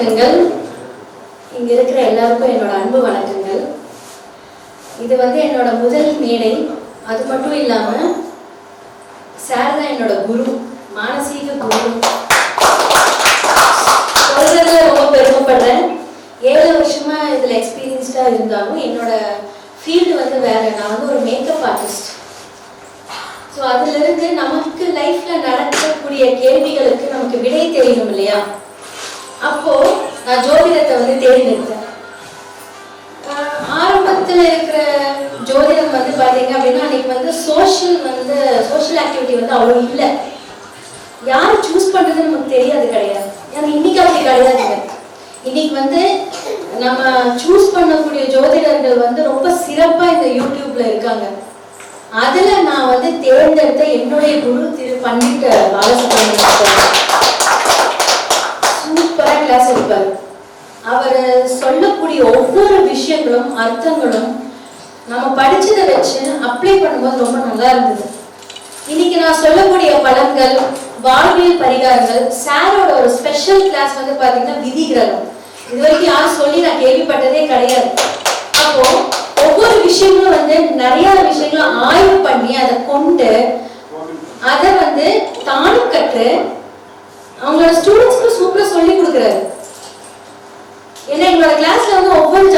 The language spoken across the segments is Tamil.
வணக்கங்கள். இங்க இருக்கிற எல்லாருக்கும் என்னோட அன்பு வணக்கங்கள். இது வந்து என்னோட முதல் மேடை. அது மட்டும் இல்லாம சார் தான் என்னோட குரு மானசீக குரு. சொல்றதுல ரொம்ப பெருமைப்படுறேன். ஏழு வருஷமா இதுல எக்ஸ்பீரியன்ஸ்டா இருந்தாலும் என்னோட ஃபீல்டு வந்து வேற. நான் வந்து ஒரு மேக்கப் ஆர்டிஸ்ட் ஸோ அதுல இருந்து நமக்கு லைஃப்ல நடக்கக்கூடிய கேள்விகளுக்கு நமக்கு விடை தெரியணும் இல்லையா? அப்போ நான் ஜோதிடத்தை வந்து தேர்ந்தெடுத்தேன். ஆரம்பத்தில் இருக்கிற ஜோதிடம் வந்து பாத்தீங்க அப்படின்னா அன்னைக்கு வந்து சோஷியல் வந்து சோஷியல் ஆக்டிவிட்டி வந்து அவ்வளோ இல்லை. யார் சூஸ் பண்றதுன்னு நமக்கு தெரியாது கிடையாது. ஏன்னா இன்னைக்கு அப்படி கிடையாதுங்க இன்னைக்கு வந்து நம்ம சூஸ் பண்ணக்கூடிய ஜோதிடர்கள் வந்து ரொம்ப சிறப்பா இந்த யூடியூப்ல இருக்காங்க. அதுல நான் வந்து தேர்ந்தெடுத்த என்னுடைய குரு திரு பண்டிட் பாலசுப்ரமணியன் சூப்பரா அவர் சொல்லக்கூடிய ஒவ்வொரு விஷயங்களும் அர்த்தங்களும் நம்ம படிச்சதை வச்சு அப்ளை பண்ணும்போது ரொம்ப நல்லா இருந்தது. இன்னைக்கு நான் சொல்லக்கூடிய பலன்கள் வாழ்வியல் பரிகாரங்கள் சாரோட ஒரு ஸ்பெஷல் கிளாஸ் வந்து பாத்தீங்கன்னா விதி கிரகம். இது வரைக்கும் யாரும் சொல்லி நான் கேள்விப்பட்டதே கிடையாது. அப்போ ஒவ்வொரு விஷயங்களும் வந்து நிறைய விஷயங்களும் ஆய்வு பண்ணி அதை கொண்டு அதை வந்து தானும் கற்று அவங்களோட ஸ்டூடெண்ட்ஸ்க்கு சூப்பரா சொல்லி கொடுக்குறாரு ஏன்னா எங்களோட கிளாஸ்ல வந்து ஒவ்வொரு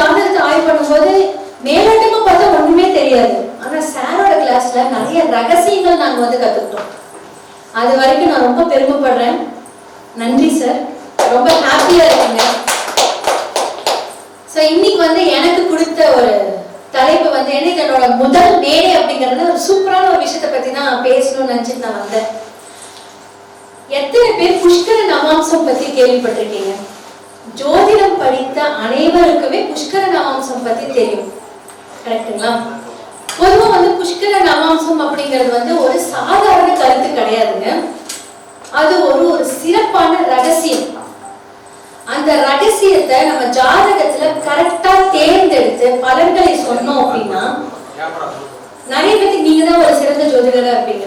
ஜாதகத்தை பண்ணும்போது மேலோட்டமா பார்த்தா ஒண்ணுமே தெரியாது. ஆனா சாரோட கிளாஸ்ல நிறைய ரகசியங்கள் நாங்க வந்து கத்துக்கிட்டோம். அது வரைக்கும் நான் ரொம்ப பெருமைப்படுறேன். நன்றி சார் ரொம்ப ஹாப்பியா இருக்கீங்க. ஸோ இன்னைக்கு வந்து எனக்கு கொடுத்த ஒரு தலைப்பு வந்து என்ன என்னோட முதல் மேடை அப்படிங்கிறது ஒரு சூப்பரான ஒரு விஷயத்தை பத்தி தான் பேசணும்னு நினைச்சிட்டு நான் வந்தேன். எத்தனை பேர் புஷ்கர நவாம்சம் பத்தி கேள்விப்பட்டிருக்கீங்க? ஜோதிடம் படித்த அனைவருக்குமே புஷ்கர நவாம்சம் பத்தி தெரியும். கரெக்ட்டுங்களா பொதுவா வந்து புஷ்கர நவாம்சம் அப்படிங்கிறது வந்து ஒரு சாதாரண கருத்து கிடையாதுங்க. அது ஒரு ஒரு சிறப்பான ரகசியம். அந்த ரகசியத்தை நம்ம ஜாதகத்துல கரெக்டா தேர்ந்தெடுத்து பலன்களை சொன்னோம் அப்படின்னா நிறைய பேருக்கு நீங்க தான் ஒரு சிறந்த ஜோதிடரா இருப்பீங்க.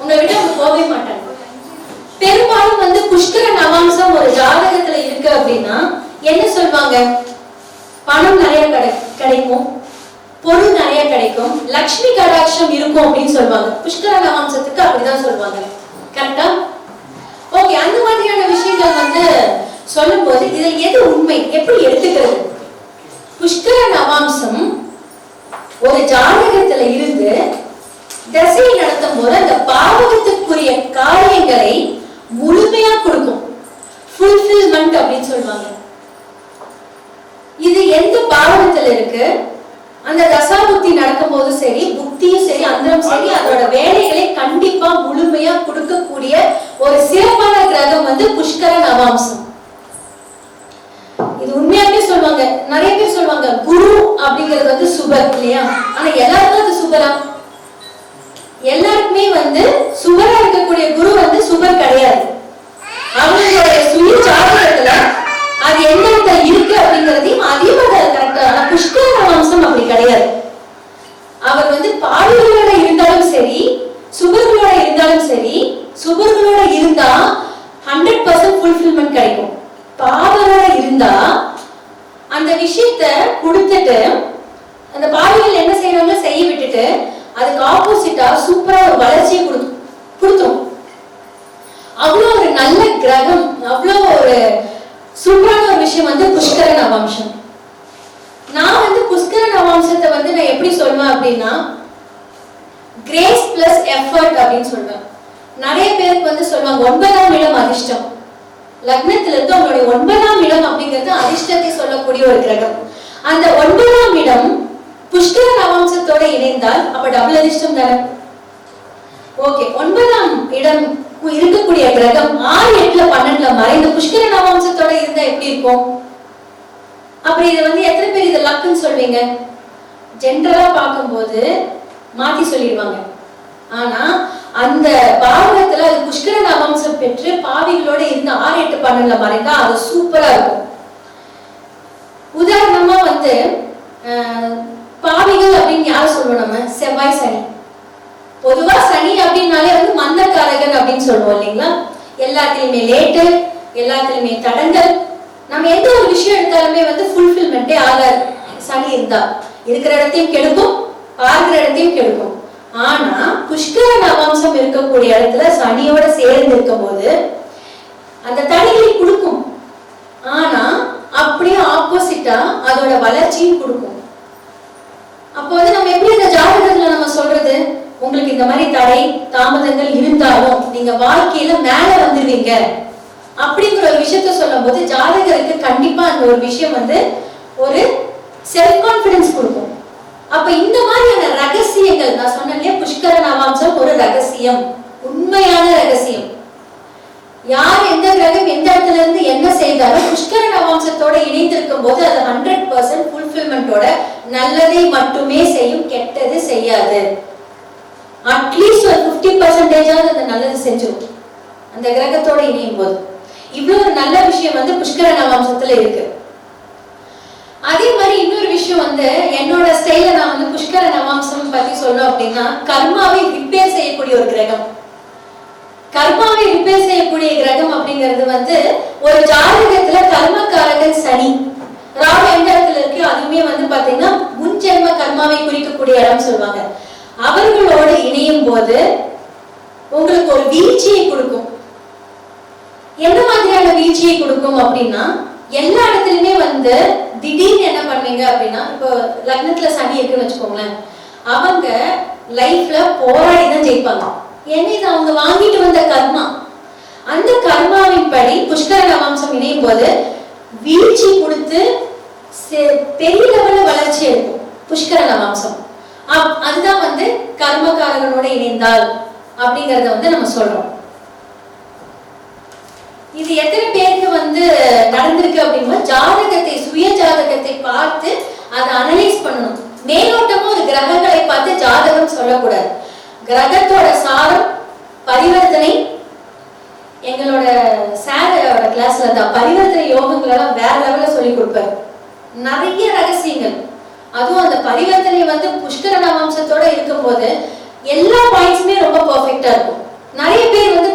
உங்களை விட்டு அவங்க போகவே மாட்டாங்க. பெரும்பாலும் வந்து புஷ்கர நவாம்சம் ஒரு ஜாதகத்துல இருக்கு அப்படின்னா என்ன சொல்வாங்க? பணம் நிறைய கிடை கிடைக்கும். பொருள் நிறைய கிடைக்கும். லக்ஷ்மி கடாட்சம் இருக்கும் அப்படின்னு சொல்லுவாங்க புஷ்கர நவாம்சத்துக்கு அப்படிதான் சொல்லுவாங்க கரெக்டா ஓகே அந்த மாதிரியான விஷயங்கள் வந்து சொல்லும்போது இதுல எது உண்மை? எப்படி எடுத்துக்கிறது? புஷ்கர நவாம்சம் ஒரு ஜாதகத்துல இருந்து திசை நடத்தும் போது அந்த பாவகத்துக்குரிய காரியங்களை முழுமையா கொடுக்கும். ஃபுல்ஃபில்மெண்ட் அப்படின்னு சொல்லுவாங்க. இது எந்த பாவகத்துல இருக்கு? அந்த தசாபுக்தி நடக்கும் போது சரி புக்தியும் சரி அந்தரம் சரி அதோட வேலைகளை கண்டிப்பா முழுமையா கொடுக்கக்கூடிய ஒரு சிறப்பான கிரகம் வந்து புஷ்கர நவாம்சம். இது உண்மையாவே சொல்லுவாங்க. நிறைய பேர் சொல்லுவாங்க குரு அப்படிங்கிறது வந்து சுபர் இல்லையா? ஆனா எல்லாருக்கும் அது சுபரா? எல்லாருக்குமே வந்து சுபரா இருக்கக்கூடிய குரு வந்து சுபர் கிடையாது. அவங்களுடைய சுய ஜாதகத்துல அது எந்த இருக்கு அப்படிங்கறதையும் அதையும் அதை கரெக்டா ஆனா புஷ்கர வம்சம் அப்படி கிடையாது. அவர் வந்து பாடல்களோட இருந்தாலும் சரி சுபர்களோட இருந்தாலும் சரி சுபர்களோட இருந்தா ஹண்ட்ரட் பர்சன்ட் ஃபுல்ஃபில்மெண்ட் கிடைக்கும். பாவரோட இருந்தா அந்த விஷயத்த கொடுத்துட்டு அந்த பாவிகள் என்ன செய்யறாங்க செய்ய விட்டுட்டு அதுக்கு ஆப்போசிட்டா சூப்பரா ஒரு வளர்ச்சியை கொடு கொடுத்தோம். அவ்வளோ ஒரு நல்ல கிரகம் அவ்வளோ ஒரு சூப்பரான ஒரு விஷயம் வந்து புஷ்கர நவாம்சம். நான் வந்து புஷ்கர நவாம்சத்தை வந்து நான் எப்படி சொல்லுவேன் அப்படின்னா கிரேஸ் பிளஸ் எஃபர்ட் அப்படின்னு சொல்லுவேன் நிறைய பேருக்கு வந்து சொல்லுவாங்க ஒன்பதாம் இடம் அதிர்ஷ்டம். லக்னத்துல இருந்து அவங்களுடைய ஒன்பதாம் இடம் அப்படிங்கிறது அதிர்ஷ்டத்தை சொல்லக்கூடிய ஒரு கிரகம். அந்த ஒன்பதாம் இடம் புஷ்கர நவாம்சத்தோட இணைந்தால் அப்ப டபுள் அதிர்ஷ்டம் தானே? ஓகே ஒன்பதாம் இடம் இருக்கக்கூடிய கிரகம் ஆறு எட்டுல பன்னெண்டுல மறைந்த புஷ்கர நவாம்சத்தோட இருந்தா எப்படி இருக்கும்? அப்புறம் இதை வந்து எத்தனை பேர் இதை லக்குன்னு சொல்வீங்க? ஜென்ரலா பார்க்கும்போது மாத்தி சொல்லிடுவாங்க. ஆனா அந்த பாவகத்துல அது புஷ்கர நவாம்சம் பெற்று பாவிகளோட இருந்து ஆறு எட்டு பன்னெண்டுல மறைந்தா அது சூப்பரா இருக்கும். உதாரணமா வந்து பாவிகள் அப்படின்னு யார் சொல்லுவோம் நம்ம? செவ்வாய் சனி. பொதுவா சனி அப்படின்னாலே வந்து மந்தக்காரகன் அப்படின்னு சொல்லுவோம் இல்லைங்களா? எல்லாத்துலயுமே லேட்டு எல்லாத்துலயுமே தடங்கள். நம்ம எந்த ஒரு விஷயம் எடுத்தாலுமே வந்து ஃபுல்ஃபில்மெண்ட்டே ஆகாது. சனி இருந்தா. இருக்கிற இடத்தையும் கெடுக்கும் பார்க்கிற இடத்தையும் கெடுக்கும். ஆனா புஷ்கர நவாம்சம் இருக்கக்கூடிய இடத்துல சனியோட சேர்ந்து இருக்கும் போது அந்த தனிகளை கொடுக்கும். ஆனா அப்படியே ஆப்போசிட்டா அதோட வளர்ச்சியும் கொடுக்கும். அப்போ வந்து நம்ம எப்படி இந்த ஜாதகத்துல நம்ம சொல்றது? உங்களுக்கு இந்த மாதிரி தடை தாமதங்கள் இருந்தாலும் நீங்க வாழ்க்கையில மேல வந்துருவீங்க. அப்படிங்கிற ஒரு விஷயத்த சொல்லும்போது ஜாதகருக்கு கண்டிப்பா அந்த ஒரு விஷயம் வந்து ஒரு செல்ஃப் கான்பிடன்ஸ் கொடுக்கும். அப்ப இந்த மாதிரியான ரகசியங்கள் நான் சொன்னேன் புஷ்கர நவாம்சம் ஒரு ரகசியம். உண்மையான ரகசியம். யார் எந்த கிரகம் எந்த இடத்துல இருந்து என்ன செய்தாலும் புஷ்கர நவாம்சத்தோட இணைந்திருக்கும் போது அது ஹண்ட்ரட் பர்சன்ட் ஃபுல்ஃபில்மெண்டோட நல்லதை மட்டுமே செய்யும் கெட்டது செய்யாது. அட்லீஸ்ட் ஒரு ஃபிஃப்டி பர்சன்டேஜாவது அந்த நல்லது செஞ்சிடும் அந்த கிரகத்தோட இணையும் போது இவ்வளவு ஒரு நல்ல விஷயம் வந்து புஷ்கர நவாம்சத்துல இருக்கு. அதே மாதிரி இன்னொரு விஷயம் வந்து என்னோட ஸ்டைல நான் வந்து புஷ்கர நவாம்சம் பத்தி சொல்லணும் அப்படின்னா கர்மாவை ரிப்பேர் செய்யக்கூடிய ஒரு கிரகம். கர்மாவை ரிப்பேர் செய்யக்கூடிய கிரகம் அப்படிங்கிறது வந்து ஒரு ஜாதகத்துல கர்மக்காரகன் சனி. ராகு எந்த இடத்துல அதுவுமே வந்து பாத்தீங்கன்னா முன்ஜென்ம கர்மாவை குறிக்கக்கூடிய இடம் சொல்லுவாங்க. அவர்களோடு இணையும் போது உங்களுக்கு ஒரு வீழ்ச்சியை கொடுக்கும். எந்த மாதிரியான வீழ்ச்சியை கொடுக்கும் அப்படின்னா எல்லா இடத்துலயுமே வந்து திடீர்னு என்ன பண்ணுவீங்க அப்படின்னா இப்போ லக்னத்துல சனி இருக்குன்னு வச்சுக்கோங்களேன். அவங்க லைஃப்ல போராடி தான் ஜெயிப்பாங்க. ஏன்னா இது அவங்க வாங்கிட்டு வந்த கர்மா. அந்த கர்மாவின் படி புஷ்கர நவாம்சம் இணையும் போது வீழ்ச்சி கொடுத்து பெரிய லெவல்ல வளர்ச்சி இருக்கும் புஷ்கர மாம்சம். அப்- அதுதான் வந்து கர்மகாரகனோட இணைந்தால் அப்படிங்கறத வந்து நம்ம சொல்றோம். இது எத்தனை பேருக்கு வந்து நடந்திருக்கு அப்படின்னா ஜாதகத்தை சுய ஜாதகத்தை பார்த்து அதை அனலைஸ் பண்ணணும். மேலோட்டமா ஒரு கிரகங்களை பார்த்து ஜாதகம் சொல்லக்கூடாது. கிரகத்தோட சாரம் பரிவர்த்தனை எங்களோட சாரோட கிளாஸ்ல தான் பரிவர்த்தனை யோகங்களெல்லாம் வேற லெவல்ல சொல்லி கொடுப்பாரு. நிறைய ரகசியங்கள். அதுவும் அந்த பரிவர்த்தனை வந்து புஷ்கர நவாம்சத்தோட இருக்கும்போது எல்லா பாயிண்ட்ஸுமே ரொம்ப பர்ஃபெக்டா இருக்கும். நிறைய பேர் வந்து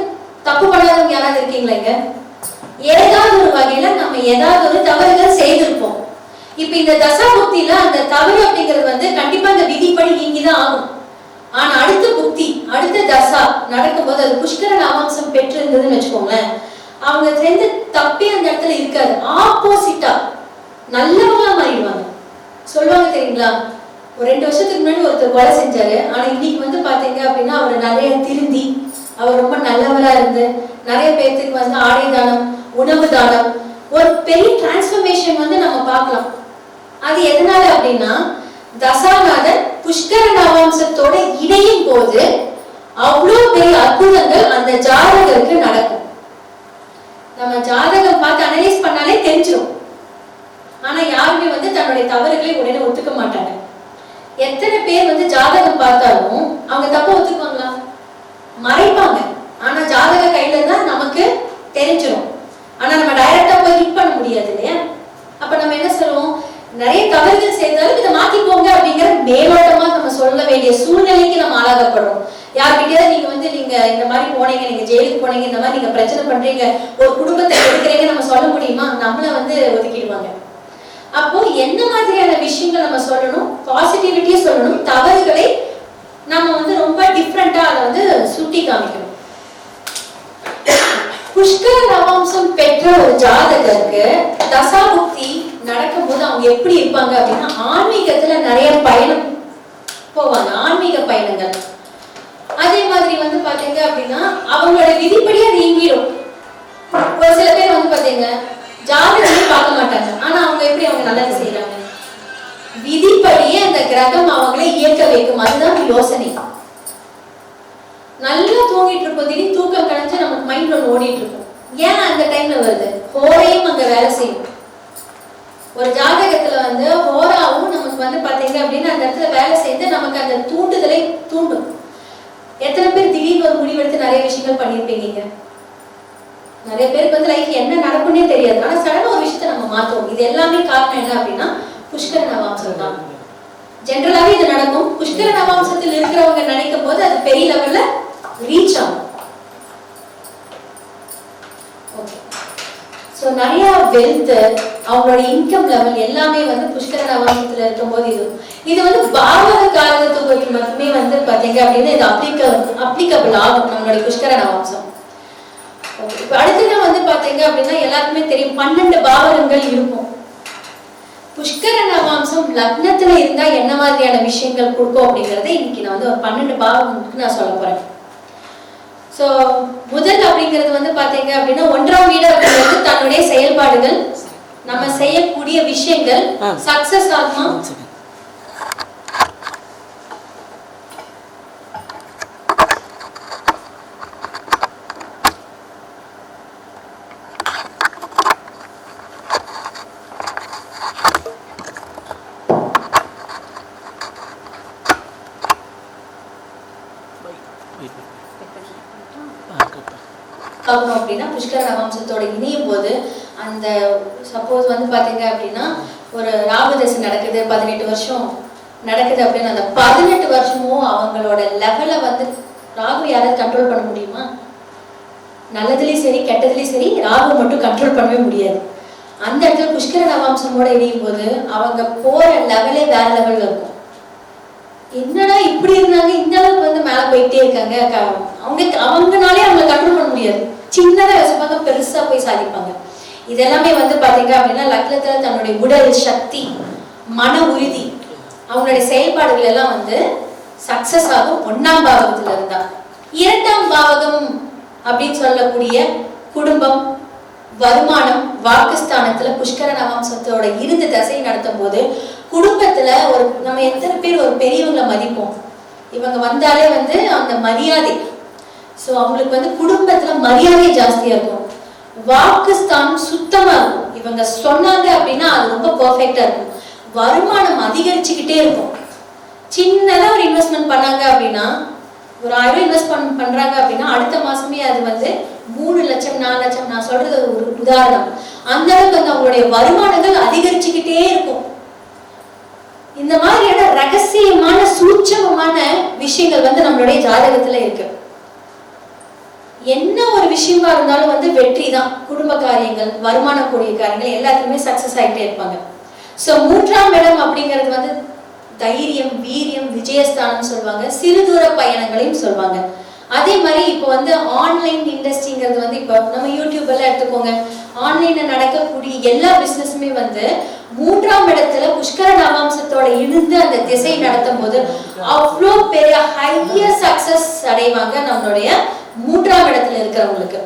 தப்பு பண்ணாதவங்க யாராவது இருக்கீங்களா இங்க? ஏதாவது ஒரு வகையில நம்ம ஏதாவது ஒரு தவறுகள் செய்திருப்போம். இப்ப இந்த தசாபுக்தியில அந்த தவறு அப்படிங்கிறது வந்து கண்டிப்பா அந்த விதிப்படி நீங்கிதான் ஆகும். ஆனா அடுத்த புக்தி அடுத்த தசா நடக்கும்போது அது புஷ்கரன் அவம்சம் பெற்று இருந்ததுன்னு வச்சுக்கோங்களேன். அவங்க சேர்ந்து தப்பே அந்த இடத்துல இருக்காது. ஆப்போசிட்டா நல்லவங்களா மாறிடுவாங்க சொல்லுவாங்க தெரியுங்களா? ஒரு ரெண்டு வருஷத்துக்கு முன்னாடி ஒருத்தர் கொலை செஞ்சாரு. ஆனா இன்னைக்கு வந்து பாத்தீங்க அப்படின்னா அவர் நிறைய திருந்தி அவர் ரொம்ப நல்லவரா இருந்து நிறைய பேர்த்துக்கு வந்து ஆடை தானம் உணவு தானம் ஒரு பெரிய டிரான்ஸ்ஃபர்மேஷன் வந்து நம்ம பார்க்கலாம். அது எதனால அப்படின்னா தசாநாதன் புஷ்கர நவாம்சத்தோட இணையும் போது அவ்வளோ பெரிய அற்புதங்கள் அந்த ஜாதகருக்கு நடக்கும். நம்ம ஜாதகம் பார்த்து அனலைஸ் பண்ணாலே தெரிஞ்சிடும் ஆனா யாருமே வந்து தன்னுடைய தவறுகளை உடனே ஒத்துக்க மாட்டாங்க. எத்தனை பேர் வந்து ஜாதகம் பார்த்தாலும் அவங்க தப்ப ஒத்துக்குவாங்களா? மறைப்பாங்க. ஆனா ஜாதக கையில தான் நமக்கு தெரிஞ்சிடும் ஆனா நம்ம டைரக்டா போய் ஹிட் பண்ண முடியாது இல்லையா? அப்ப நம்ம என்ன சொல்லுவோம்? நிறைய தவறுகள் செய்தாலும் இதை மாத்திக்கோங்க அப்படிங்கிற மேலோட்டமா நம்ம சொல்ல வேண்டிய சூழ்நிலைக்கு நம்ம ஆளாகப்படுறோம். யார்கிட்டயாவது நீங்க வந்து நீங்க இந்த மாதிரி போனீங்க நீங்க ஜெயிலுக்கு போனீங்க இந்த மாதிரி நீங்க பிரச்சனை பண்றீங்க ஒரு குடும்பத்தை எடுக்கிறீங்க நம்ம சொல்ல முடியுமா? நம்மள வந்து ஒதுக்கிடுவாங்க. அப்போ எந்த மாதிரியான விஷயங்கள் நம்ம சொல்லணும்? பாசிட்டிவிட்டியை சொல்லணும். தவறுகளை நம்ம வந்து ரொம்ப டிஃப்ரெண்டா அதை வந்து சுட்டி காமிக்கணும். புஷ்கர நவாம்சம் பெற்ற ஒரு ஜாதகருக்கு தசாபுக்தி நடக்கும்போது அவங்க எப்படி இருப்பாங்க அப்படின்னா ஆன்மீகத்துல நிறைய பயணம் போவாங்க. ஆன்மீக பயணங்கள். அதே மாதிரி வந்து பாத்தீங்க அப்படின்னா அவங்களோட விதிப்படி அது ஒரு சில பேர் வந்து பாத்தீங்க ஜாதகத்தையும் பார்க்க மாட்டாங்க. ஆனா அவங்க எப்படி அவங்க நல்லது செய்யறாங்க விதிப்படியே அந்த கிரகம் அவங்களே இயக்க வைக்கும். அதுதான் யோசனை. நல்லா தூங்கிட்டு இருப்போம். திடீர் தூக்கம் கிடைச்சு நமக்கு மைண்ட் ஒன்று ஓடிட்டு இருக்கும் ஏன் அந்த டைம்ல வருது? ஹோரையும் அங்க வேலை செய்யும். ஒரு ஜாதகத்துல வந்து ஹோராவும் நமக்கு வந்து பாத்தீங்க அப்படின்னு அந்த இடத்துல வேலை செய்து நமக்கு அந்த தூண்டுதலை தூண்டும். எத்தனை பேர் திடீர்னு ஒரு முடிவெடுத்து நிறைய விஷயங்கள் பண்ணியிருப்பீங்க? நிறைய பேருக்கு வந்து லைஃப் என்ன நடக்கும்னே தெரியாது. ஆனா சடனா ஒரு விஷயத்த நம்ம மாத்துவோம். இது எல்லாமே காரணம் என்ன அப்படின்னா புஷ்கர நவாம்சம் தான். ஜென்ரலாவே இது நடக்கும். புஷ்கர நவாம்சத்தில் இருக்கிறவங்க நினைக்கும் போது அது பெரிய லெவல்ல ரீச் ஆகும். ஓகே ஸோ நிறைய வெல்த் அவங்களோட இன்கம் லெவல் எல்லாமே வந்து புஷ்கர நவாம்சத்தில் இருக்கும்போது இது. இது வந்து பாவக காரகத்துவத்துக்கு மட்டுமே வந்து பார்த்தீங்க அப்படின்னா இது அப்ளிக அப்ளிகபிள் ஆகும். நம்மளுடைய புஷ்கர நவாம்சம். அடுத்தது வந்து பாத்தீங்க அப்படின்னா எல்லாருக்குமே தெரியும் பன்னெண்டு பாவகங்கள் இருக்கும். புஷ்கர நவாம்சம் லக்னத்துல இருந்தா என்ன மாதிரியான விஷயங்கள் கொடுக்கும் அப்படிங்கறத இன்னைக்கு நான் வந்து ஒரு பன்னெண்டு பாவங்களுக்கு நான் சொல்ல போறேன். சோ முதல் அப்படிங்கிறது வந்து பாத்தீங்க அப்படின்னா ஒன்றாம் வீடு அப்படிங்கிறது தன்னுடைய செயல்பாடுகள் நம்ம செய்யக்கூடிய விஷயங்கள். சக்சஸ் ஆகுமா? ஆகணும் அப்படின்னா புஷ்கர நவாம்சத்தோட இணையும் போது அந்த சப்போஸ் வந்து பாத்தீங்க அப்படின்னா ஒரு ராகுதசை நடக்குது பதினெட்டு வருஷம் நடக்குது அப்படின்னு அந்த பதினெட்டு வருஷமும் அவங்களோட லெவலை வந்து ராகு யாராவது கண்ட்ரோல் பண்ண முடியுமா? நல்லதுலேயும் சரி கெட்டதுலேயும் சரி ராகு மட்டும் கண்ட்ரோல் பண்ணவே முடியாது. அந்த இடத்துல புஷ்கர நவாம்சமோட இணையும் போது அவங்க போற லெவலே வேற லெவல்ல இருக்கும். என்னடா இப்படி இருந்தாங்க? இந்த அளவுக்கு வந்து மேல போயிட்டே இருக்காங்க. அவங்க அவங்கனாலே அவங்கள கண்ட்ரோல் பண்ண முடியாது. சின்னதா யோசிப்பாங்க பெருசா போய் சாதிப்பாங்க. இதெல்லாமே வந்து பாத்தீங்க அப்படின்னா லக்னத்துல தன்னுடைய உடல் சக்தி மன உறுதி அவங்களுடைய செயல்பாடுகள் எல்லாம் வந்து சக்சஸ் ஆகும். ஒன்னாம் பாவகத்துல இருந்தா. இரண்டாம் பாவகம் அப்படின்னு சொல்லக்கூடிய குடும்பம் வருமானம் வாக்குஸ்தானத்துல புஷ்கர நவாம்சத்தோட இருந்து தசை நடத்தும் போது குடும்பத்துல ஒரு நம்ம எத்தனை பேர் ஒரு பெரியவங்களை மதிப்போம்? இவங்க வந்தாலே வந்து அந்த மரியாதை. ஸோ அவங்களுக்கு வந்து குடும்பத்துல மரியாதை ஜாஸ்தியா இருக்கும். வாக்குஸ்தானம் சுத்தமா இருக்கும். இவங்க சொன்னாங்க அப்படின்னா அது ரொம்ப பர்ஃபெக்டா இருக்கும். வருமானம் அதிகரிச்சுக்கிட்டே இருக்கும். சின்னதா ஒரு இன்வெஸ்ட்மெண்ட் பண்ணாங்க அப்படின்னா ஒரு ஆயிரம் இன்வெஸ்ட் பண் பண்ணுறாங்க அப்படின்னா அடுத்த மாதமே அது வந்து மூணு லட்சம் நாலு லட்சம் நான் சொல்கிறது ஒரு உதாரணம். அந்த அளவுக்கு வந்து அவங்களுடைய வருமானங்கள் அதிகரிச்சுக்கிட்டே இருக்கும். இந்த மாதிரியான ரகசியமான சூட்சமமான விஷயங்கள் வந்து நம்மளுடைய ஜாதகத்துல இருக்கு. என்ன ஒரு விஷயமா இருந்தாலும் வந்து வெற்றி தான். குடும்ப காரியங்கள் வருமானம் கூடிய காரியங்கள் எல்லாத்துக்குமே சக்சஸ் ஆகிட்டே இருப்பாங்க. ஸோ மூன்றாம் இடம் அப்படிங்கிறது வந்து தைரியம் வீரியம் விஜயஸ்தானம் சொல்லுவாங்க. சிறு தூர பயணங்களையும் சொல்லுவாங்க. அதே மாதிரி இப்போ வந்து ஆன்லைன் இண்டஸ்ட்ரிங்கிறது வந்து இப்போ நம்ம யூடியூப் எல்லாம் எடுத்துக்கோங்க. ஆன்லைன்ல நடக்கக்கூடிய எல்லா பிசினஸுமே வந்து மூன்றாம் இடத்துல புஷ்கர நவாம்சத்தோட இருந்து அந்த திசை நடத்தும் போது அவ்வளோ பெரிய ஹையர் சக்சஸ் அடைவாங்க நம்மளுடைய மூன்றாம் இடத்துல இருக்கிறவங்களுக்கு.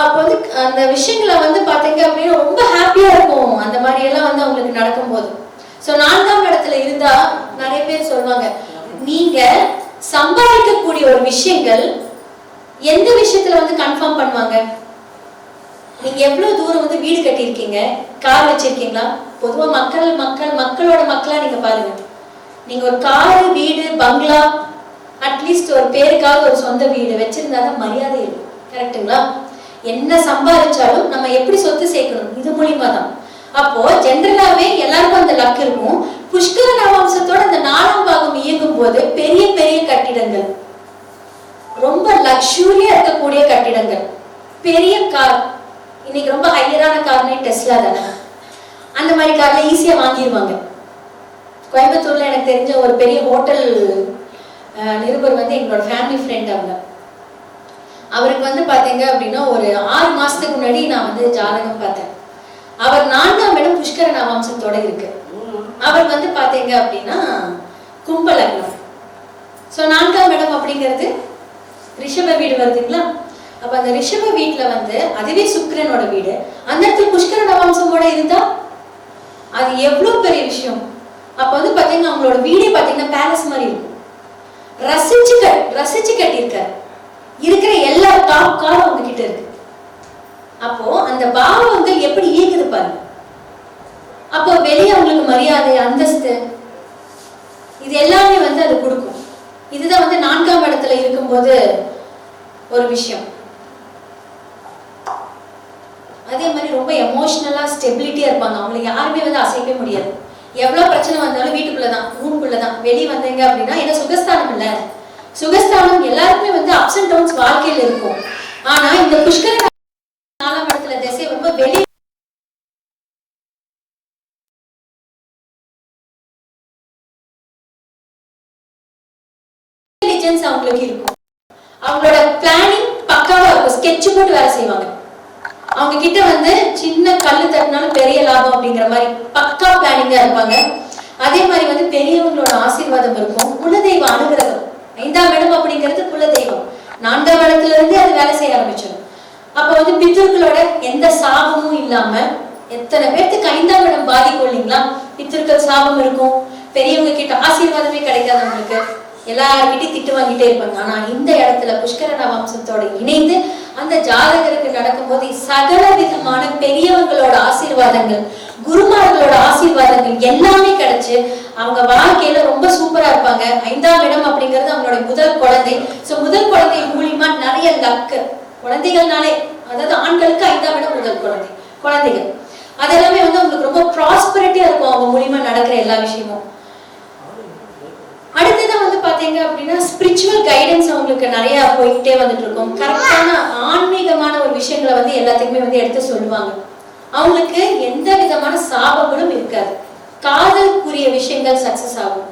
அப்போ வந்து அந்த விஷயங்களை வந்து பாத்தீங்க அப்படின்னா ரொம்ப ஹாப்பியா இருக்கும். அந்த மாதிரி எல்லாம் வந்து அவங்களுக்கு நடக்கும்போது. சோ நான்காம் இடத்துல இருந்தா நிறைய பேர் சொல்லுவாங்க நீங்க சம்பாதிக்கக்கூடிய ஒரு விஷயங்கள் எந்த விஷயத்துல வந்து கன்ஃபார்ம் பண்ணுவாங்க? நீங்க எவ்வளவு தூரம் வந்து வீடு கட்டியிருக்கீங்க? கார் வச்சிருக்கீங்களா? பொதுவா மக்கள் மக்கள் மக்களோட மக்களா நீங்க பாருங்க. நீங்க ஒரு காரு வீடு பங்களா அட்லீஸ்ட் ஒரு பேருக்காவது ஒரு சொந்த வீடு வச்சிருந்தா தான் மரியாதை இருக்கும். கரெக்ட்டுங்களா என்ன சம்பாதிச்சாலும் நம்ம எப்படி சொத்து சேர்க்கணும்? இது மூலியமா தான் அப்போ ஜென்ரலாவே எல்லாருக்கும் அந்த லக் இருக்கும். புஷ்கர நவாம்சத்தோட அந்த நாலாம் பாகம் இயங்கும் போது பெரிய பெரிய கட்டிடங்கள். ரொம்ப லக்ஸூரியா இருக்கக்கூடிய கட்டிடங்கள். பெரிய கார் இன்னைக்கு ரொம்ப ஹையரான கார்னே டெஸ்லா தானே. அந்த மாதிரி கார்ல ஈஸியா வாங்கிடுவாங்க கோயம்புத்தூர்ல எனக்கு தெரிஞ்ச ஒரு பெரிய ஹோட்டல் நிருபர் வந்து எங்களோட ஃபேமிலி ஃப்ரெண்ட் அவங்க. அவருக்கு வந்து பாத்தீங்க அப்படின்னா ஒரு ஆறு மாசத்துக்கு முன்னாடி நான் வந்து ஜாதகம் பார்த்தேன். அவர் நான் புஷ்கர நவாம்சத்தோட இருக்கு. அவர் வந்து பாத்தீங்க அப்படின்னா கும்ப லக்னம் ஸோ நான்காம் இடம் அப்படிங்கிறது ரிஷப வீடு வருதுங்களா? அப்ப அந்த ரிஷப வீட்டுல வந்து அதுவே சுக்கிரனோட வீடு. அந்த இடத்துல புஷ்கர நவாம்சமோட இருந்தா அது எவ்வளவு பெரிய விஷயம்? அப்ப வந்து பாத்தீங்கன்னா அவங்களோட வீடே பாத்தீங்கன்னா பேலஸ் மாதிரி இருக்கும். ரசிச்சு ரசிச்சு கட்டியிருக்க இருக்கிற எல்லா டாப் காரும் அவங்க கிட்ட இருக்கு. அப்போ அந்த பாவங்கள் எப்படி இயக்குது பாருங்க. அப்போ வெளியே அவங்களுக்கு மரியாதை அந்தஸ்து இது எல்லாமே வந்து அது கொடுக்கும். இதுதான் வந்து நான்காம் இடத்துல இருக்கும்போது ஒரு விஷயம். அதே மாதிரி ரொம்ப எமோஷனலா ஸ்டெபிலிட்டியா இருப்பாங்க. அவங்களை யாருமே வந்து அசைக்கவே முடியாது. எவ்வளவு பிரச்சனை வந்தாலும் வீட்டுக்குள்ளதான் ரூம்குள்ளதான் வெளியே வந்தீங்க அப்படின்னா ஏன்னா சுகஸ்தானம் இல்ல. சுகஸ்தானம் எல்லாருக்குமே வந்து அப்ஸ் அண்ட் டவுன்ஸ் வாழ்க்கையில இருக்கும். ஆனா இந்த புஷ்கர இன்டெலிஜென்ஸ் அவங்களுக்கு இருக்கும். அவங்களோட பிளானிங் பக்காவா இருக்கும். ஸ்கெட்ச் போட்டு வேலை செய்வாங்க. அவங்க கிட்ட வந்து சின்ன கல்லு தட்டினாலும் பெரிய லாபம் அப்படிங்கிற மாதிரி பக்கா பிளானிங்கா இருப்பாங்க. அதே மாதிரி வந்து பெரியவங்களோட ஆசீர்வாதம் இருக்கும். குலதெய்வ அனுகிரகம். ஐந்தாம் இடம் அப்படிங்கிறது குலதெய்வம். நான்காம் இடத்துல இருந்து அது வேலை செய்ய ஆரம்பிச்சிடும். அப்ப வந்து பித்தர்களோட எந்த சாபமும் இல்லாம எத்தனை பேர்த்துக்கு ஐந்தாம் இடம் பாதிக்கும் இல்லைங்களா? பித்தர்கள் சாபம் இருக்கும். பெரியவங்க கிட்ட ஆசீர்வாதமே கிடைக்காது அவங்களுக்கு எல்லார்கிட்டையும் திட்டு வாங்கிட்டே இருப்பாங்க. ஆனா இந்த இடத்துல புஷ்கரண வம்சத்தோட இணைந்து அந்த ஜாதகருக்கு நடக்கும்போது சகல விதமான பெரியவங்களோட ஆசீர்வாதங்கள் குருமார்களோட ஆசீர்வாதங்கள் எல்லாமே கிடைச்சு அவங்க வாழ்க்கையில ரொம்ப சூப்பரா இருப்பாங்க. ஐந்தாம் இடம் அப்படிங்கிறது அவங்களோட முதல் குழந்தை. சோ முதல் குழந்தை மூலியமா நிறைய லக்கு குழந்தைகள்னாலே அதாவது ஆண்களுக்கு ஐந்தாம் இடம் முதல் குழந்தை குழந்தைகள். அதெல்லாமே வந்து அவங்களுக்கு ரொம்ப ப்ராஸ்பரிட்டியா இருக்கும். அவங்க மூலியமா நடக்கிற எல்லா விஷயமும். அடுத்ததான் வந்து பாத்தீங்க அப்படின்னா ஸ்பிரிச்சுவல் கைடன்ஸ் அவங்களுக்கு நிறைய போயிட்டே வந்துட்டு இருக்கும். கரெக்டான ஆன்மீகமான ஒரு விஷயங்களை வந்து எல்லாத்துக்குமே வந்து எடுத்து சொல்லுவாங்க. அவங்களுக்கு எந்த விதமான சாபங்களும் இருக்காது. காதலுக்குரிய விஷயங்கள் சக்சஸ் ஆகும்.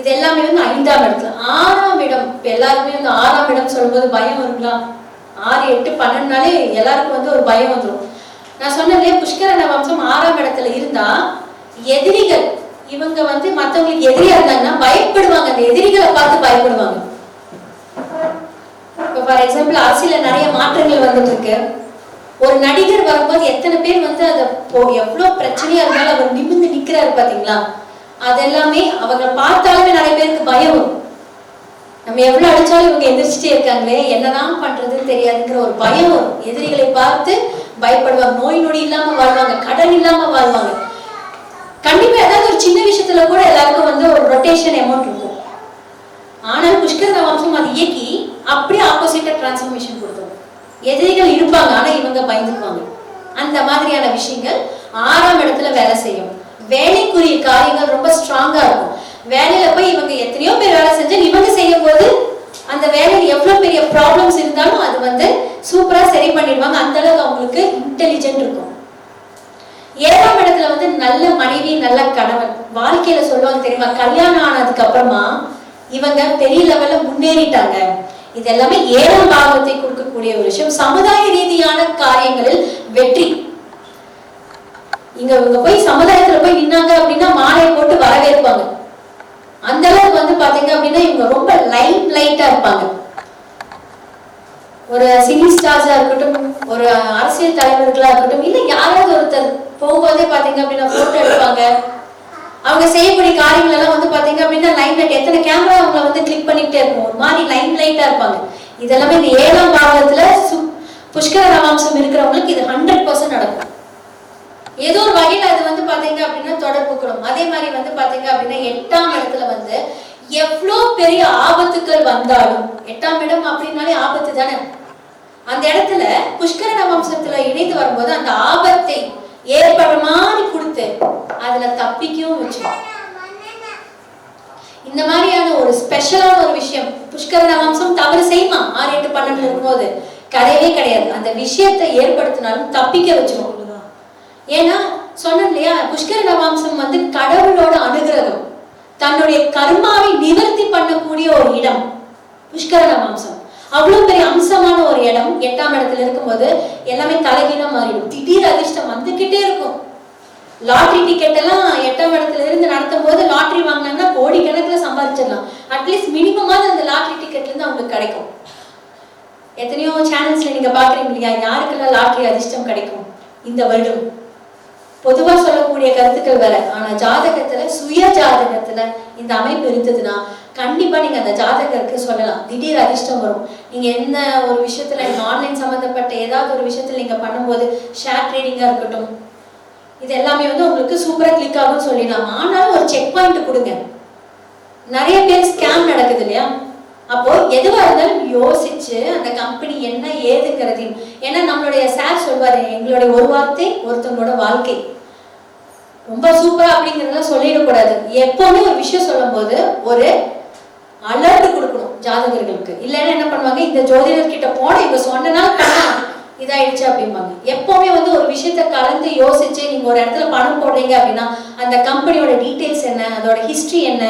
இது எல்லாமே வந்து ஐந்தாம் இடத்துல. ஆறாம் இடம் இப்ப எல்லாருக்குமே வந்து ஆறாம் இடம் சொல்லும்போது பயம் வருங்களா? ஆறு எட்டு பன்னெண்டுனாலே எல்லாருக்கும் வந்து ஒரு பயம் வந்துடும் நான் சொன்னேன் புஷ்கர வம்சம் ஆறாம் இடத்துல இருந்தா எதிரிகள் இவங்க வந்து மத்தவங்களுக்கு எதிரியா இருந்தாங்கன்னா பயப்படுவாங்க. அந்த எதிரிகளை பார்த்து பயப்படுவாங்க. இப்போ ஃபார் எக்ஸாம்பிள் அரசியல நிறைய மாற்றங்கள் வந்துட்டு இருக்கு ஒரு நடிகர் வரும்போது எத்தனை பேர் வந்து அதை எவ்வளோ எவ்வளவு பிரச்சனையா இருந்தாலும் அவர் நிமிர்ந்து நிக்கிறாரு பாத்தீங்களா? அதெல்லாமே அவங்க பார்த்தாலுமே நிறைய பேருக்கு பயம். நம்ம எவ்வளவு அடிச்சாலும் இவங்க எந்திரிச்சிட்டே இருக்காங்களே என்னதான் பண்றதுன்னு தெரியாதுங்கிற ஒரு பயம். எதிரிகளை பார்த்து பயப்படுவாங்க. நோய் நொடி இல்லாம வாழ்வாங்க கடன் இல்லாம வாழ்வாங்க. கண்டிப்பா ஏதாவது ஒரு சின்ன விஷயத்துல கூட எல்லாருக்கும் வந்து ஒரு ரொட்டேஷன் அமௌண்ட் இருக்கும். ஆனால் புஷ்கர வம்சம் அது இயக்கி அப்படியே ஆப்போசிட்டா டிரான்ஸ்ஃபர்மேஷன் கொடுத்தோம். எதிரிகள் இருப்பாங்க ஆனா இவங்க பயந்துக்குவாங்க. அந்த மாதிரியான விஷயங்கள் ஆறாம் இடத்துல வேலை செய்யும். வேலைக்குரிய காரியங்கள் ரொம்ப ஸ்ட்ராங்கா இருக்கும். வேலையில போய் இவங்க எத்தனையோ பேர் வேலை செஞ்சு இவங்க செய்யும் போது அந்த வேலையில் எவ்வளவு பெரிய ப்ராப்ளம்ஸ் இருந்தாலும் அது வந்து சூப்பரா சரி பண்ணிடுவாங்க. அந்த அளவுக்கு அவங்களுக்கு இன்டெலிஜென்ட் இருக்கும். ஏழாம் இடத்துல வந்து நல்ல மனைவி நல்ல கணவன். வாழ்க்கையில சொல்லுவாங்க தெரியுமா? கல்யாணம் ஆனதுக்கு அப்புறமா இவங்க பெரிய லெவல்ல முன்னேறிட்டாங்க. இது எல்லாமே ஏழாம் பாகத்தை கொடுக்கக்கூடிய ஒரு விஷயம். சமுதாய ரீதியான காரியங்களில் வெற்றி. இங்க இவங்க போய் சமுதாயத்துல போய் நின்னாங்க அப்படின்னா மாலை போட்டு வரவேற்பாங்க. அந்த அளவுக்கு வந்து பாத்தீங்க அப்படின்னா இவங்க ரொம்ப லைட் லைட்டா இருப்பாங்க. ஒரு சினி ஸ்டார்ஸா இருக்கட்டும் ஒரு அரசியல் தலைவர்களா இருக்கட்டும் இல்ல யாராவது ஒருத்தர் போகும்போதே பாத்தீங்க அப்படின்னா போட்டோ எடுப்பாங்க. அவங்க செய்யக்கூடிய காரியங்கள் எல்லாம் வந்து பாத்தீங்க அப்படின்னா லைன் லைட் எத்தனை கேமரா அவங்கள வந்து கிளிக் பண்ணிக்கிட்டே இருக்கும். ஒரு மாதிரி லைன் லைட்டா இருப்பாங்க. இதெல்லாமே இந்த ஏழாம் பாகத்துல சு- புஷ்கர ரவாம்சம் இருக்கிறவங்களுக்கு இது ஹண்ட்ரட் பர்சன்ட் நடக்கும். ஏதோ ஒரு வகையில அது வந்து பாத்தீங்க அப்படின்னா தொடர்புக்கிறோம் அதே மாதிரி வந்து பாத்தீங்க அப்படின்னா எட்டாம் இடத்துல வந்து எவ்வளோ பெரிய ஆபத்துக்கள் வந்தாலும் எட்டாம் இடம் அப்படின்னாலே ஆபத்து தானே? அந்த இடத்துல புஷ்கர நவம்சத்துல இணைந்து வரும்போது அந்த ஆபத்தை ஏற்படுற மாதிரி கொடுத்து அதுல தப்பிக்கவும் வச்சோம் இந்த மாதிரியான ஒரு ஸ்பெஷலான ஒரு விஷயம் புஷ்கரண வம்சம் தவறு செய்யுமா? ஆறு எட்டு பன்னெண்டு இருக்கும்போது. கிடையவே கிடையாது. அந்த விஷயத்தை ஏற்படுத்தினாலும் தப்பிக்க வச்சிரும் ஏன்னா சொன்னேன் இல்லையா? புஷ்கரண வம்சம் வந்து கடவுளோட அனுகிரகம். தன்னுடைய கர்மாவை நிவர்த்தி பண்ணக்கூடிய ஒரு இடம் புஷ்கரண வம்சம் அவ்வளவு பெரிய அம்சமான ஒரு இடம். எட்டாம் இடத்துல இருக்கும்போது எல்லாமே தலைகீழா மாறிடும். திடீர் அதிர்ஷ்டம் வந்துகிட்டே இருக்கும். லாட்ரி டிக்கெட் எல்லாம் எட்டாம் இடத்துல இருந்து நடத்தும் போது லாட்ரி வாங்கினாங்கன்னா கோடி கணக்குல சம்பாதிச்சிடலாம் அட்லீஸ்ட் மினிமமாவது அந்த லாட்ரி டிக்கெட்ல இருந்து அவங்களுக்கு கிடைக்கும். எத்தனையோ சேனல்ஸ்ல நீங்க பாக்குறீங்க இல்லையா? யாருக்கெல்லாம் லாட்ரி அதிர்ஷ்டம் கிடைக்கும்? இந்த வருடம். பொதுவா சொல்லக்கூடிய கருத்துக்கள் வேற. ஆனா ஜாதகத்துல சுய ஜாதகத்துல இந்த அமைப்பு இருந்ததுன்னா கண்டிப்பா நீங்க அந்த ஜாதகருக்கு சொல்லலாம். திடீர் அதிர்ஷ்டம் வரும். நீங்க என்ன ஒரு விஷயத்துல ஆன்லைன் சம்பந்தப்பட்ட ஏதாவது ஒரு விஷயத்துல நீங்க பண்ணும்போது ஷேர் ட்ரேடிங்கா இருக்கட்டும் இது எல்லாமே வந்து உங்களுக்கு சூப்பரா கிளிக் ஆகும் சொல்லிடலாம். ஆனாலும் ஒரு செக் பாயிண்ட் கொடுங்க. நிறைய பேர் ஸ்கேம் நடக்குது இல்லையா? அப்போ எதுவா இருந்தாலும் யோசிச்சு அந்த கம்பெனி என்ன ஏதுங்கிறதையும் ஏன்னா நம்மளுடைய சார் சொல்வாரு எங்களுடைய ஒரு வார்த்தை ஒருத்தவங்களோட வாழ்க்கை. ரொம்ப சூப்பரா அப்படிங்கறத சொல்லிடக்கூடாது. எப்பவுமே ஒரு விஷயம் சொல்லும்போது ஒரு அலர்ட் கொடுக்கணும் ஜாதகர்களுக்கு. இல்லைன்னா என்ன பண்ணுவாங்க இந்த ஜோதிடர் கிட்ட போன இவங்க சொன்னனால இதாயிடுச்சு அப்படிம்பாங்க. எப்பவுமே வந்து ஒரு விஷயத்த கலந்து யோசிச்சு நீங்க ஒரு இடத்துல பணம் போடுறீங்க அப்படின்னா அந்த கம்பெனியோட டீட்டெயில்ஸ் என்ன அதோட ஹிஸ்டரி என்ன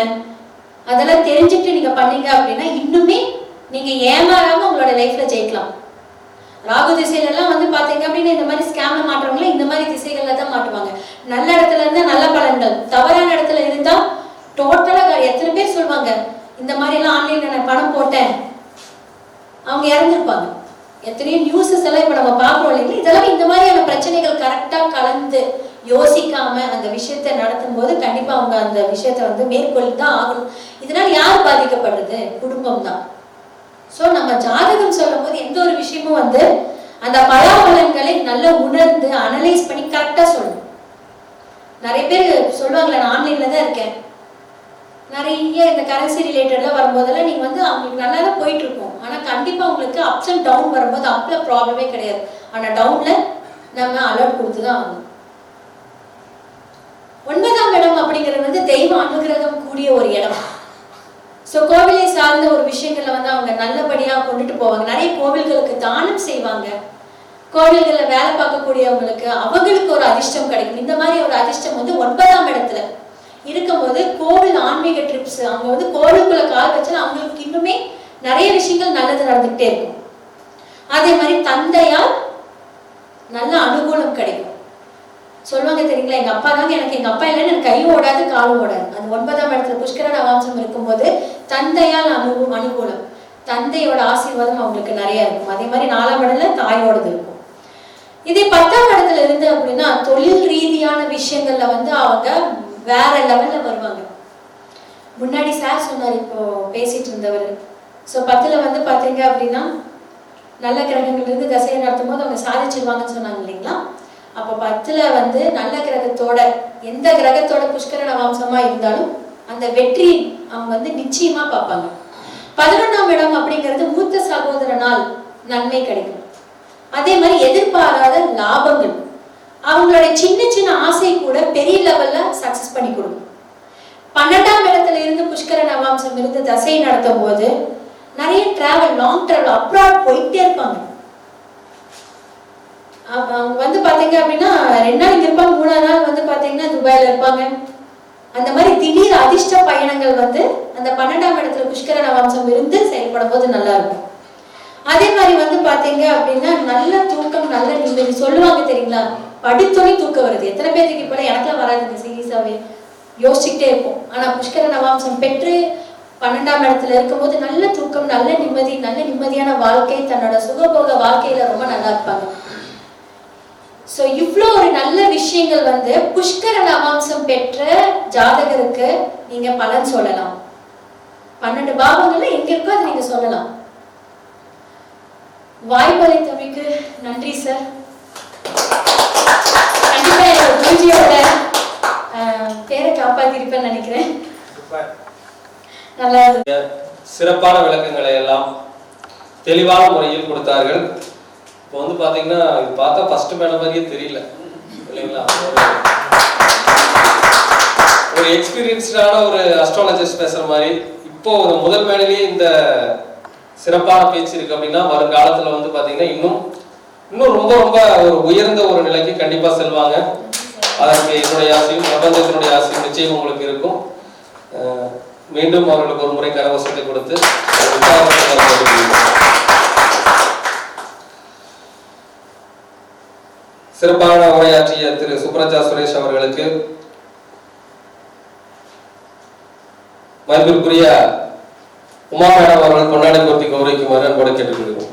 அதெல்லாம் தெரிஞ்சுட்டு நீங்க பண்ணீங்க அப்படின்னா இன்னுமே நீங்க ஏமாறாம உங்களோட லைஃப்ல ஜெயிக்கலாம். ராகு திசையில எல்லாம் வந்து பாத்தீங்க அப்படின்னா இந்த மாதிரி ஸ்கேம்ல மாட்டுறவங்கள இந்த மாதிரி திசைகள்ல தான் மாட்டுவாங்க. நல்ல இடத்துல இருந்தா நல்ல பலன்கள். தவறான இடத்துல இருந்தா டோட்டலா எத்தனை பேர் சொல்லுவாங்க இந்த மாதிரி எல்லாம் ஆன்லைன்ல நான் பணம் போட்டேன். அவங்க இறந்துருப்பாங்க. எத்தனையோ நியூஸஸ் எல்லாம் இப்ப நம்ம பார்க்கிறோம் இல்லைங்களா? இதெல்லாம் இந்த மாதிரியான பிரச்சனைகள் கரெக்டா கலந்து யோசிக்காம அந்த விஷயத்தை நடத்தும் போது கண்டிப்பா அவங்க அந்த விஷயத்த வந்து மேற்கொள்ளி தான் ஆகணும். இதனால யார் பாதிக்கப்படுறது? குடும்பம் தான். சோ நம்ம ஜாதகம் சொல்லும் போது எந்த ஒரு விஷயமும் வந்து அந்த பலாபலன்களை நல்லா உணர்ந்து அனலைஸ் பண்ணி கரெக்டா சொல்லணும். நிறைய பேர் சொல்லுவாங்களே நான் ஆன்லைன்ல தான் இருக்கேன். நிறைய இந்த கரன்சி ரிலேட்டட்லாம் வரும்போதெல்லாம் நீங்கள் வந்து அவங்களுக்கு நல்லா தான் போயிட்டுருக்கோம். ஆனால் கண்டிப்பாக உங்களுக்கு அப்ஸ் அண்ட் டவுன் வரும்போது அப்பில் ப்ராப்ளமே கிடையாது. ஆனால் டவுனில் நம்ம அலர்ட் கொடுத்து தான் ஆகணும். ஒன்பதாம் இடம் அப்படிங்கிறது வந்து தெய்வ அனுகிரகம் கூடிய ஒரு இடம். ஸோ கோவிலை சார்ந்த ஒரு விஷயங்களை வந்து அவங்க நல்லபடியாக கொண்டுட்டு போவாங்க. நிறைய கோவில்களுக்கு தானம் செய்வாங்க. கோவில்களில் வேலை பார்க்கக்கூடியவங்களுக்கு அவங்களுக்கு ஒரு அதிர்ஷ்டம் கிடைக்கும். இந்த மாதிரி ஒரு அதிர்ஷ்டம் வந்து ஒன்பதாம் இடத்துல இருக்கும்போது கோவில் ஆன்மீக ட்ரிப்ஸ் அவங்க வந்து கோவிலுக்குள்ள கால் வச்சா அவங்களுக்கு இன்னுமே நிறைய விஷயங்கள் நல்லது நடந்துகிட்டே இருக்கும். அதே மாதிரி தந்தையால் நல்ல அனுகூலம் கிடைக்கும். சொல்லுவாங்க தெரியுங்களா? எங்க அப்பா தாங்க எனக்கு எங்க அப்பா இல்லைன்னு எனக்கு கையும் ஓடாது காலும் ஓடாது. அது ஒன்பதாம் இடத்துல புஷ்கர நவாம்சம் இருக்கும்போது தந்தையால் அனுகு அனுகூலம் தந்தையோட ஆசீர்வாதம் அவங்களுக்கு நிறைய இருக்கும். அதே மாதிரி நாலாம் இடத்துல தாயோடது இருக்கும். இதே பத்தாம் இடத்துல இருந்து அப்படின்னா தொழில் ரீதியான விஷயங்கள்ல வந்து அவங்க வேற லெவல்ல வருவாங்க. முன்னாடி சார் சொன்னார் இப்போ பேசிட்டு இருந்தவர். ஸோ பத்துல வந்து பாத்தீங்க அப்படின்னா நல்ல கிரகங்கள் இருந்து தசையை நடத்தும் போது அவங்க சாதிச்சிருவாங்கன்னு சொன்னாங்க இல்லைங்களா? அப்போ பத்துல வந்து நல்ல கிரகத்தோட எந்த கிரகத்தோட புஷ்கரண நவாம்சமா இருந்தாலும் அந்த வெற்றி அவங்க வந்து நிச்சயமா பார்ப்பாங்க. பதினொன்றாம் இடம் அப்படிங்கிறது மூத்த சகோதரனால் நன்மை கிடைக்கும். அதே மாதிரி எதிர்பாராத லாபங்கள். அவங்களோட சின்ன சின்ன ஆசை கூட பெரிய லெவல்ல சக்சஸ் பண்ணி கொடுக்கும். பன்னெண்டாம் இடத்துல இருந்து புஷ்கர நவாம்சம் இருந்து தசை நடத்தும் போது நிறைய டிராவல் லாங் டிராவல் அப்ராட் போயிட்டே இருப்பாங்க. அவங்க வந்து பாத்தீங்க அப்படின்னா ரெண்டு நாள் இங்க இருப்பாங்க மூணாவது நாள் வந்து பாத்தீங்கன்னா துபாயில இருப்பாங்க. அந்த மாதிரி திடீர் அதிர்ஷ்ட பயணங்கள் வந்து அந்த பன்னெண்டாம் இடத்துல புஷ்கர நவாம்சம் இருந்து செயல்படும் போது நல்லா இருக்கும் அதே மாதிரி வந்து பாத்தீங்க அப்படின்னா நல்ல தூக்கம் நல்ல நிம்மதி சொல்லுவாங்க தெரியுங்களா? படித்தோனே தூக்கம் வருது. எத்தனை பேருக்கு இப்ப எனக்குலாம் வராதுங்க சீரியஸாவே யோசிச்சுக்கிட்டே இருப்போம். ஆனா புஷ்கர நவாம்சம் பெற்று பன்னெண்டாம் இடத்துல இருக்கும்போது நல்ல தூக்கம் நல்ல நிம்மதி நல்ல நிம்மதியான வாழ்க்கை தன்னோட சுகபோக வாழ்க்கையில ரொம்ப நல்லா இருப்பாங்க. சோ இவ்வளோ ஒரு நல்ல விஷயங்கள் வந்து புஷ்கர நவாம்சம் பெற்ற ஜாதகருக்கு நீங்க பலன் சொல்லலாம். பன்னெண்டு பாவங்கள்ல எங்க இருக்கோ அதை நீங்க சொல்லலாம். வாய்ப்பளித்தமைக்கு நன்றி சார் என்னோட பூஜையோட பேரை காப்பாத்திருப்பேன்னு நினைக்கிறேன். நல்லா. சிறப்பான விளக்கங்களை எல்லாம் தெளிவான முறையில் கொடுத்தார்கள். இப்போ வந்து பாத்தீங்கன்னா இது பார்த்தா ஃபர்ஸ்ட் மேடம் மாதிரியே தெரியல. இல்லைங்களா? ஒரு எக்ஸ்பீரியன்ஸ்டான ஒரு அஸ்ட்ராலஜிஸ்ட் பேசுற மாதிரி இப்போ ஒரு முதல் மேடையிலேயே இந்த சிறப்பான பேச்சு இருக்கு அப்படின்னா வருங்காலத்துல வந்து பாத்தீங்கன்னா இன்னும் இன்னும் ரொம்ப ரொம்ப ஒரு உயர்ந்த ஒரு நிலைக்கு கண்டிப்பா செல்வாங்க. அதற்கு என்னுடைய ஆசையும் பிரபஞ்சத்தினுடைய ஆசையும் நிச்சயம் உங்களுக்கு இருக்கும். அஹ் மீண்டும் அவர்களுக்கு ஒரு முறை கரவசத்தை கொடுத்து சிறப்பான உரையாற்றிய திரு சுப்ரஜா சுரேஷ் அவர்களுக்கு மதிப்பிற்குரிய உமா மேடம் அவர்கள் கொண்டாடி பொருத்தி கௌரவிக்குமாறு அன்போடு கேட்டுக்கொள்கிறோம்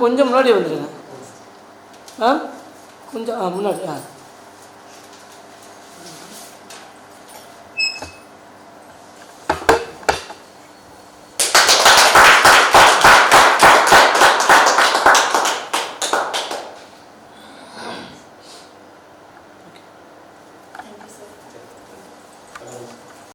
கொஞ்சம் முன்னாடி வந்துடுங்க ஆ? கொஞ்சம் ஆ முன்னாடி ஆ.